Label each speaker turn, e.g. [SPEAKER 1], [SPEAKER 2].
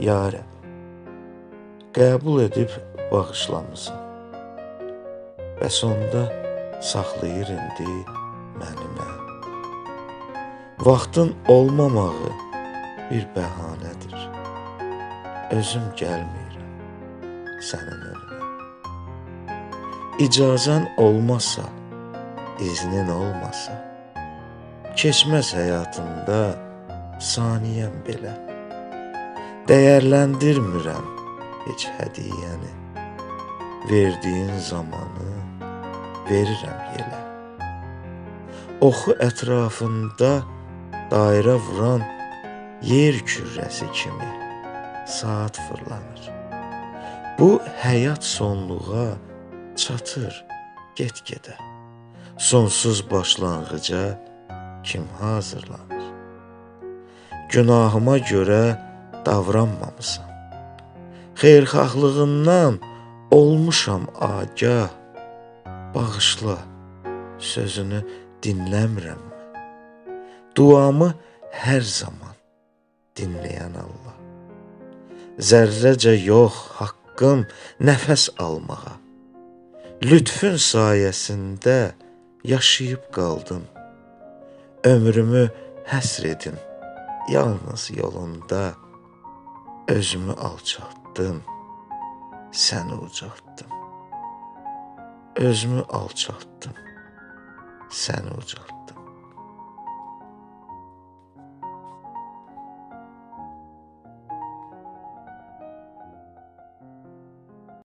[SPEAKER 1] Ya Rəbb, qəbul edib bağışlamısan. Bəs onda saxlayır indi məni mən. Vaxtın olmamağı bir bəhanədir. Özüm gəlmirəm sənin önünə. İcazən olmasa, iznin olmasa, keçməz həyatımda saniyəm belə. Dəyərləndirmirəm heç hədiyyəni. Verdiyin zamanı verirəm yelə. Oxu ətrafında dairə vuran yer kürrəsi kimi saat fırlanır. Bu həyat sonluğa çatır get-gedə. Sonsuz başlanğıca kim hazırlanır? Günahıma görə davranmamısan. Xeyirxahlığından olmuşam agah. Bağışla, sözünü dinləmirəm. Duamı hər zaman dinləyən Allah. Zərrəcə yox haqqım nəfəs almağa. Lütfün sayəsində yaşayıb qaldım. Ömrümü həsr edim yalnız yolunda. Özümü alçaltdım, səni ucaltdım. Özümü alçaltdım, səni ucaltdım.